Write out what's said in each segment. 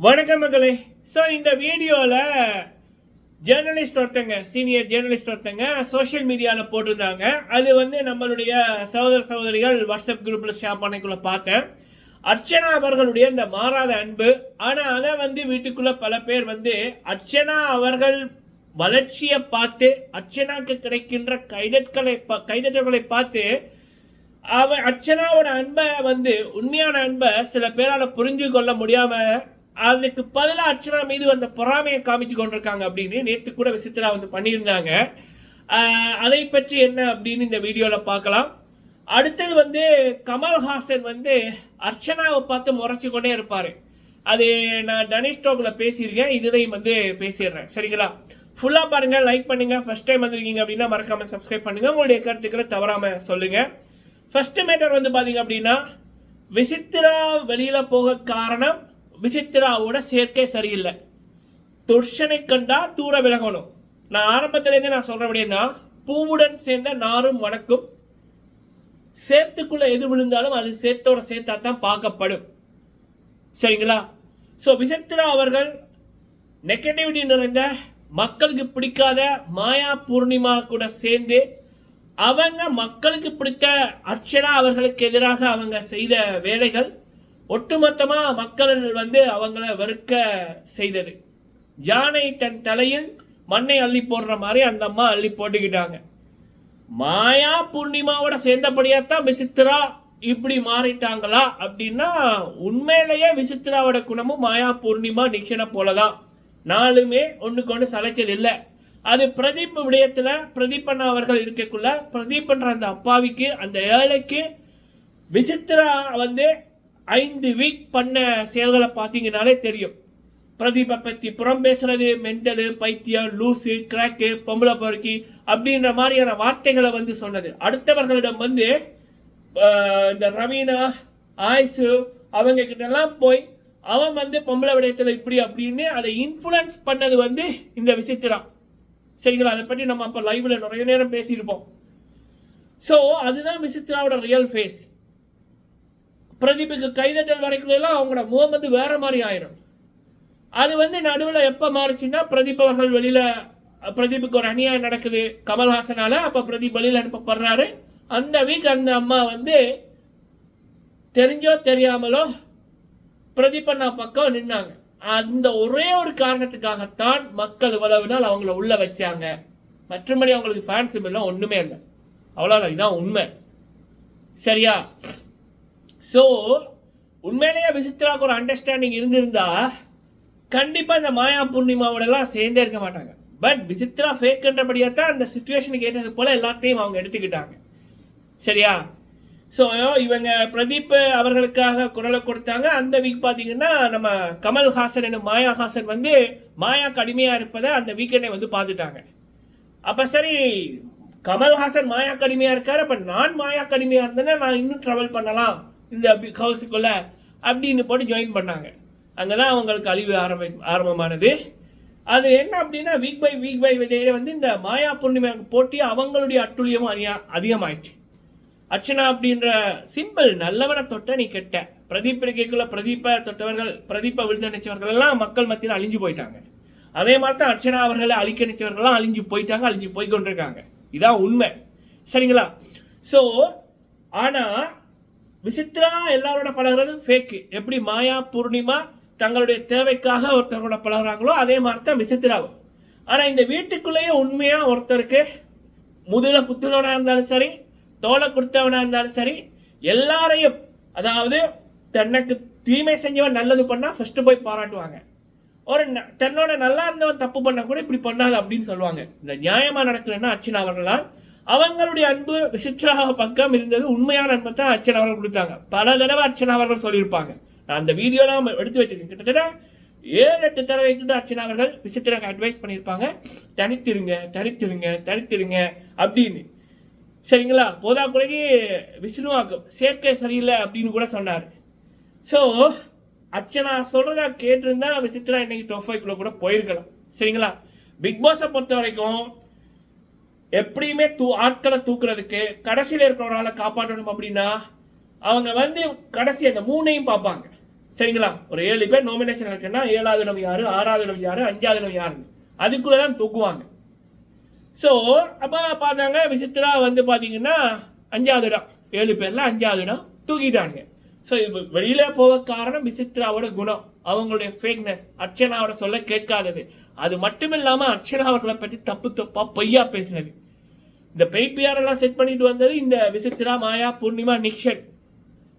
வணக்கம் மகளே ஸோ இந்த வீடியோவில் ஜேர்னலிஸ்ட் ஒருத்தங்க சீனியர் ஜேர்னலிஸ்ட் ஒருத்தங்க சோஷியல் மீடியாவில் போட்டிருந்தாங்க. அது வந்து நம்மளுடைய சகோதர சகோதரிகள் வாட்ஸ்அப் குரூப்பில் ஷேர் பண்ணக்குள்ள பார்த்தேன். அர்ச்சனா அவர்களுடைய இந்த மாறாத அன்பு ஆனால் அதை வந்து வீட்டுக்குள்ளே பல பேர் வந்து அர்ச்சனா அவர்கள் வளர்ச்சியை பார்த்து அர்ச்சனாக்கு கிடைக்கின்ற கைதட்களை பா- கைதட்டல்களை பார்த்து அவ அர்ச்சனாவோட அன்பை வந்து உண்மையான அன்பை சில பேரால் புரிஞ்சு கொள்ள முடியாமல் அதுக்கு பதிலாக அர்ச்சனா மீது அந்த பொறாமையை காமிச்சு கொண்டிருக்காங்க அப்படின்னு நேற்று கூட விசித்ரா வந்து பண்ணியிருந்தாங்க. அதை பற்றி என்ன அப்படின்னு இந்த வீடியோவில் பார்க்கலாம். அடுத்தது வந்து கமல்ஹாசன் வந்து அர்ச்சனாவை பார்த்து முறைச்சு கொண்டே இருப்பார். அது நான் டனிஷ் டோக்கில் பேசியிருக்கேன் இதுலையும் வந்து பேசிடுறேன். சரிங்களா? ஃபுல்லாக பாருங்கள் லைக் பண்ணுங்கள் ஃபர்ஸ்ட் டைம் வந்திருக்கீங்க அப்படின்னா மறக்காமல் சப்ஸ்கிரைப் பண்ணுங்க. உங்களுடைய கருத்துக்களை தவறாமல் சொல்லுங்கள் ஃபர்ஸ்ட் மேட்டர் வந்து பார்த்தீங்க அப்படின்னா விசித்ரா வெளியில் போக காரணம் விசித்ராவோட சேர்க்கை சரியில்லை. துர்ஷனை கண்டா தூர விலகணும். நான் ஆரம்பத்திலேருந்து நான் சொல்ற அப்படின்னா பூவுடன் சேர்ந்த நாரும் வணக்கும். சேத்துக்குள்ள எது விழுந்தாலும் அது சேத்தோட சேர்த்தா தான் பார்க்கப்படும். சரிங்களா? ஸோ விசித்ரா அவர்கள் நெகட்டிவிட்டி நிறைந்த மக்களுக்கு பிடிக்காத மாயா பூர்ணிமா கூட சேர்ந்து அவங்க மக்களுக்கு பிடித்த அர்ச்சனா அவர்களுக்கு எதிராக அவங்க செய்த வேலைகள் ஒட்டுமொத்தமாக மக்கள் வந்து அவங்கள வெறுக்க செய்தது. ஜானை தன் தலையில் மண்ணை அள்ளி போடுற மாதிரி அந்த அம்மா அள்ளி போட்டுக்கிட்டாங்க. மாயா பூர்ணிமாவோட சேர்ந்தபடியாத்தான் விசித்ரா இப்படி மாறிட்டாங்களா அப்படின்னா உண்மையிலேயே விசித்ராவோட குணமும் மாயா பூர்ணிமா நிக்ஷனை போலதான். நாலுமே ஒன்றுக்கு ஒன்று சளைச்சல் இல்லை. அது பிரதீப் விடயத்தில் பிரதீப் அண்ணா அவர்கள் இருக்கக்குள்ள பிரதீப்ன்ற அந்த அப்பாவிக்கு அந்த ஏழைக்கு விசித்ரா வந்து ஐந்து வீக் பண்ண செயல்களை பார்த்தீங்கனாலே தெரியும். பிரதீபை பற்றி புறம் பேசுறது மெண்டலு பைத்தியம் லூசு கிராக்கு பொம்பளை பொறுக்கி அப்படின்ற மாதிரியான வார்த்தைகளை வந்து சொன்னது. அடுத்தவர்களிடம் வந்து இந்த ரவீனா ஆயுசு அவங்க கிட்டலாம் போய் அவன் வந்து பொம்பளை விடயத்தில் இப்படி அப்படின்னு அதை இன்ஃப்ளூயன்ஸ் பண்ணது வந்து இந்த விசித்திரா சரிங்களா? அதை பற்றி நம்ம அப்போ லைவில் நிறைய நேரம் பேசியிருப்போம். ஸோ அதுதான் விசித்ராவோட ரியல் ஃபேஸ் பிரதீப்புக்கு கைதட்டல் வரைக்கும் எல்லாம் அவங்களோட முகம் வந்து வேறு மாதிரி ஆயிரும். அது வந்து நடுவில் எப்போ மாறுச்சுன்னா பிரதீப் அவர்கள் வெளியில் பிரதீப்புக்கு ஒரு அநியாயம் நடக்குது கமல்ஹாசனால் அப்போ பிரதீப் வெளியில் அனுப்பப்படுறாரு. அந்த வீக் அந்த அம்மா வந்து தெரிஞ்சோ தெரியாமலோ பிரதீப் பக்கம் நின்னாங்க. அந்த ஒரே ஒரு காரணத்துக்காகத்தான் மக்கள் இவ்வளவு நாள் அவங்கள உள்ள வச்சாங்க. மற்றபடி அவங்களுக்கு ஃபேன்ஸ் இல்லை ஒன்றுமே இல்லை. அவ்வளோதான் இதுதான் உண்மை. சரியா? ஸோ உண்மையிலேயே விசித்ராவுக்கு ஒரு அண்டர்ஸ்டாண்டிங் இருந்திருந்தா கண்டிப்பாக இந்த மாயா பூர்ணிமாவோடலாம் சேர்ந்தே இருக்க மாட்டாங்க. பட் விசித்ரா ஃபேக்குன்றபடியாக தான் அந்த சுச்சுவேஷனுக்கு ஏற்றது போல் எல்லாத்தையும் அவங்க எடுத்துக்கிட்டாங்க. சரியா? ஸோ இவங்க பிரதீப் அவர்களுக்காக குரலை கொடுத்தாங்க. அந்த வீக் பார்த்தீங்கன்னா நம்ம கமல்ஹாசன் என்னும் மாயாஹாசன் வந்து மாயா கடுமையாக இருப்பதை அந்த வீக்கெண்டே வந்து பார்த்துட்டாங்க. அப்போ சரி கமல்ஹாசன் மாயா கடுமையாக இருக்காரு. அப்போ நான் மாயா கடுமையாக இருந்தேன்னா நான் இன்னும் ட்ராவல் பண்ணலாம். இந்த ஹவுஸுக்குள்ளே அப்படின்னு போட்டு ஜாயின் பண்ணாங்க. அங்கே தான் அவங்களுக்கு அழிவு ஆரம்பி ஆரம்பமானது. அது என்ன அப்படின்னா வீக் பை வீக் பை வந்து இந்த மாயா பூர்ணிமா போட்டி அவங்களுடைய அட்டுழியமும் அணியா அதிகமாயிடுச்சு. அர்ச்சனா அப்படின்ற சிம்பிள் நல்லவனை தொட்ட நீ கெட்ட. பிரதீப் இருக்கைக்குள்ள பிரதீப்பை தொட்டவர்கள் பிரதீப்பை விழுந்து நினைச்சவர்கள் எல்லாம் மக்கள் மத்தியில் அழிஞ்சு போயிட்டாங்க. அதே மாதிரி தான் அர்ச்சனா அவர்களை அழிக்க நினைச்சவர்கள்லாம் அழிஞ்சு போயிட்டாங்க அழிஞ்சு போய் கொண்டிருக்காங்க இதான் உண்மை. சரிங்களா? ஸோ ஆனால் விசித்ரா எல்லாரோட பழகுறது ஃபேக்கு எப்படி மாயா பூர்ணிமா தங்களுடைய தேவைக்காக ஒருத்தரோட பழகுறாங்களோ அதே மாதிரி தான் விசித்திராவும். ஆனால் இந்த வீட்டுக்குள்ளேயே உண்மையாக ஒருத்தருக்கு முதுல குத்துனவனாக இருந்தாலும் சரி தோலை கொடுத்தவனாக இருந்தாலும் சரி எல்லாரையும் அதாவது தன்னுக்கு தீமை செஞ்சவன் நல்லது பண்ணால் ஃபஸ்ட்டு போய் பாராட்டுவாங்க. ஒரு தன்னோட நல்லா இருந்தவன் தப்பு பண்ணால் கூட இப்படி பண்ணாது அப்படின்னு சொல்லுவாங்க. இந்த நியாயமாக நடக்கலன்னா அர்ச்சனா அவர்களால் அவங்களுடைய அன்பு விசித்ரா பக்கம் இருந்தது. உண்மையான அன்பை தான் அர்ச்சனா அவர்கள் கொடுத்தாங்க. பல தடவை அர்ச்சனா அவர்கள் சொல்லியிருப்பாங்க. நான் அந்த வீடியோலாம் எடுத்து வச்சிருக்கேன். கிட்டத்தட்ட ஏழு எட்டு தடவை கிட்ட அர்ச்சனா அவர்கள் விசித்ராக்கு அட்வைஸ் பண்ணியிருப்பாங்க. தனித்திருங்க தனித்திருங்க தனித்திருங்க அப்படின்னு. சரிங்களா? போதா குறைக்கு விஷ்ணுவாக்கும் சேர்க்கை சரியில்லை அப்படின்னு கூட சொன்னார். ஸோ அர்ச்சனா சொல்கிறதா கேட்டிருந்தா விசித்ரா இன்னைக்கு டொஃபைக்குள்ளே கூட போயிருக்கலாம். சரிங்களா? பிக் பாஸை பொறுத்த வரைக்கும் எப்படியுமே தூ ஆட்களை தூக்குறதுக்கு கடைசியில் இருக்கிறவனால காப்பாற்றணும் அப்படின்னா அவங்க வந்து கடைசி அந்த மூணையும் பார்ப்பாங்க. சரிங்களா? ஒரு ஏழு பேர் நாமினேஷன் இருக்குன்னா ஏழாவது இடம் யாரு? ஆறாவது இடம் யாரு? அஞ்சாவது இடம் யாருன்னு. அதுக்குள்ள தான் தூக்குவாங்க. ஸோ அப்போ பார்த்தாங்க விசித்ரா வந்து பார்த்தீங்கன்னா அஞ்சாவது இடம். ஏழு பேரில் அஞ்சாவது இடம் தூக்கிட்டாங்க ஸோ இப்போ வெளியில போக காரணம் விசித்ராவோட குணம். அவங்களுடைய ஃபேக்னஸ் அர்ச்சனாவோட சொல்ல கேட்காதது. அது மட்டும் இல்லாமல் அர்ச்சனா அவர்களை பற்றி தப்பு தப்பா பொய்யா பேசினது. இந்த பெய்பிஆர் எல்லாம் செட் பண்ணிட்டு வந்தது இந்த விசித்ரா மாயா பூர்ணிமா நிக்ஷன்.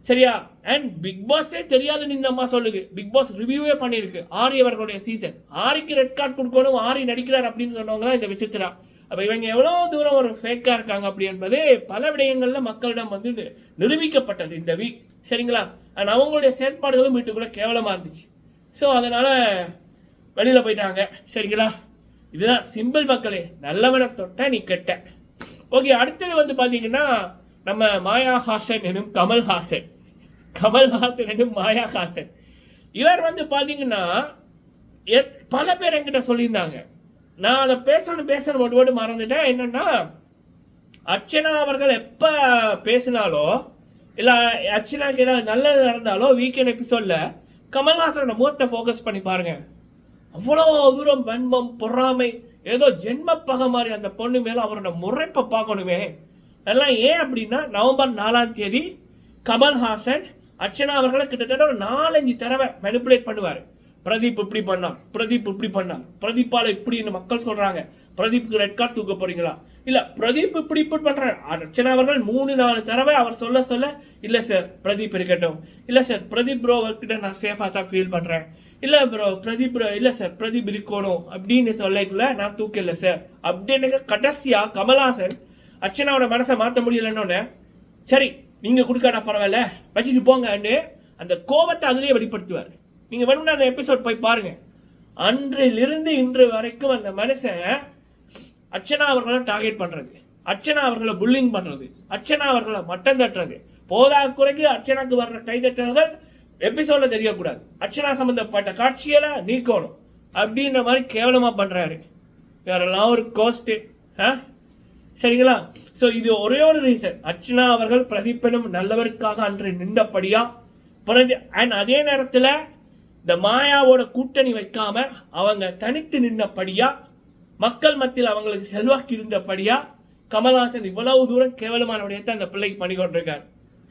சரியா? அண்ட் பிக் பாஸே தெரியாதுன்னு இந்த அம்மா சொல்லுது. பிக் பாஸ் ரிவ்யூவே பண்ணியிருக்கு. ஆரி அவர்களுடைய சீசன் ஆரிக்கு ரெட் கார்டு கொடுக்கணும் ஆரி நடிக்கிறார் அப்படின்னு சொன்னவங்க தான் இந்த விசித்ரா அப்போ இவங்க எவ்வளோ தூரம் ஒரு ஃபேக்காக இருக்காங்க அப்படி என்பது பல விடயங்களில் மக்களிடம் வந்து நி- நிரூபிக்கப்பட்டது இந்த வீக் சரிங்களா? அண்ட் அவங்களுடைய செயற்பாடுகளும் வீட்டுக்குள்ளே கேவலமாக இருந்துச்சு. ஸோ அதனால் வெளியில் போயிட்டாங்க. சரிங்களா? இதுதான் சிம்பிள் மக்களே நல்லவனை தொட்ட நீ கெட்ட. ஓகே அடுத்தது வந்து பார்த்தீங்கன்னா நம்ம மாயாஹாசன் எனும் கமல்ஹாசன் கமல்ஹாசன் எனும் மாயாஹாசன் இவர் வந்து பார்த்தீங்கன்னா எத்- பல பேர் என்கிட்ட சொல்லியிருந்தாங்க. நான் அதை பேசணும் பேசணும் ஒட்டு மட்டும் மறந்துட்டேன். என்னென்னா அர்ச்சனா அவர்கள் எப்போ பேசினாலோ இல்லை ஆக்சுவலாக ஏதாவது நல்லது நடந்தாலோ வீக்கெண்ட் எபிசோடில் கமல்ஹாசனோட முகத்தை ஃபோக்கஸ் பண்ணி பாருங்க. அவ்வளோ தூரம் வன்மம் பொறாமை ஏதோ ஜென்ம பகை மாதிரி அந்த பொண்ணு மேலே அவரோட முறைப்பை பார்க்கணுமே. எல்லாம் ஏன் அப்படின்னா நவம்பர் நாலாம் தேதி கமல்ஹாசன் அர்ச்சனா அவர்களை கிட்டத்தட்ட ஒரு நாலஞ்சு தடவை மெனிப்புலேட் பண்ணுவார். பிரதீப் இப்படி பண்ணான் பிரதீப் இப்படி பண்ணான் பிரதீப்பால் இப்படின்னு மக்கள் சொல்றாங்க பிரதீப்க்கு ரெட் கார்டு தூக்க போறீங்களா? இல்ல பிரதீப் இப்படி இப்படி பண்றாரு. அர்ச்சனா அவர்கள் மூணு நாலு தடவை அவர் சொல்ல சொல்ல இல்ல சார் பிரதீப் இருக்கட்டும். இல்ல சார் பிரதீப் ப்ரோ கிட்ட நான் சேஃபா தான் ஃபீல் பண்றேன். இல்ல ப்ரோ பிரதீப் ப்ரோ இல்ல சார் பிரதீப் இருக்கணும் அப்படின்னு சொல்லக்குள்ள நான் தூக்கல சார் அப்படின்னு கடைசியா கமலாசன் அர்ச்சனாவோட மனசை மாற்ற முடியலன்னு சரி நீங்க கொடுக்காடா பரவாயில்ல வச்சுட்டு போங்கன்னு அந்த கோபத்தை அதுலயே வெளிப்படுத்துவார். நீங்கள் வேணும்னா அந்த எபிசோட் போய் பாருங்க. அன்றிலிருந்து இன்று வரைக்கும் அந்த மனுஷன் அர்ச்சனா அவர்களை டார்கெட் பண்ணுறது அர்ச்சனா அவர்களை புல்லிங் பண்ணுறது அர்ச்சனா அவர்களை மட்டம் தட்டுறது. போதா குறைக்கு அர்ச்சனாக்கு வர்ற கைதட்டல்கள் எபிசோடில் தெரியக்கூடாது. அர்ச்சனா சம்மந்தப்பட்ட காட்சிகளை நீக்கணும். அப்படின்ற மாதிரி கேவலமாக பண்ணுறாரு வேறெல்லாம் ஒரு கோஸ்ட்டு ஆ? சரிங்களா? ஸோ இது ஒரே ஒரு ரீசன் அர்ச்சனா அவர்கள் பிரதிப்பெனும் நல்லவருக்காக அன்று நின்றபடியா பிரதி அண்ட் அதே நேரத்தில் இந்த மாயாவோட கூட்டணி வைக்காம அவங்க தனித்து நின்னபடியா மக்கள் மத்தியில் அவங்களுக்கு செல்வாக்கு இருந்தபடியா கமல்ஹாசன் இவ்வளவு தூரம் கேவலமான விடயத்தை அந்த பிள்ளைக்கு பண்ணி கொண்டிருக்கார்.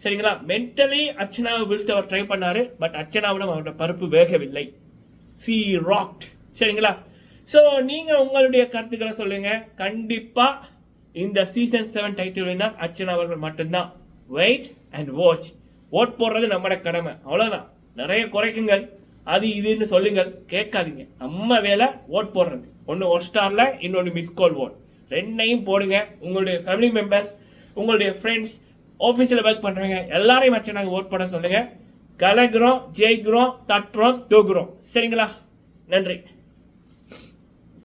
சரிங்களா? மென்டலி அர்ச்சனாவை வீழ்த்த அவர் ட்ரை பண்ணாரு பட் அர்ச்சனாவிடம் அவரோட பருப்பு வேகவில்லை. சி ராக்ட் சரிங்களா? ஸோ நீங்கள் உங்களுடைய கருத்துக்களை சொல்லுங்க. கண்டிப்பாக இந்த சீசன் செவன் டைட்டில் வேணா அர்ச்சனா அவர்கள் மட்டும்தான். வெயிட் அண்ட் வாட்ச் ஓட் போடுறது நம்மளோட கடமை. அவ்வளோதான் நிறைய குறைக்குங்கள். அது இதுன்னு சொல்லுங்கள். கேட்காதீங்க. நம்ம வேலை ஓட் போடுறது. ஒன்று ஒன் ஸ்டாரில் இன்னொன்று மிஸ் கால் ஓட் ரெண்டையும் போடுங்க. உங்களுடைய ஃபேமிலி மெம்பர்ஸ் உங்களுடைய ஃப்ரெண்ட்ஸ் ஆஃபீஸில் ஒர்க் பண்ணுறவங்க எல்லாரையும் வச்சு நாங்கள் ஓட் போட சொல்லுங்கள் கலகுறோம் ஜெயிக்கிறோம் தட்டுறோம் தூக்குறோம். சரிங்களா? நன்றி.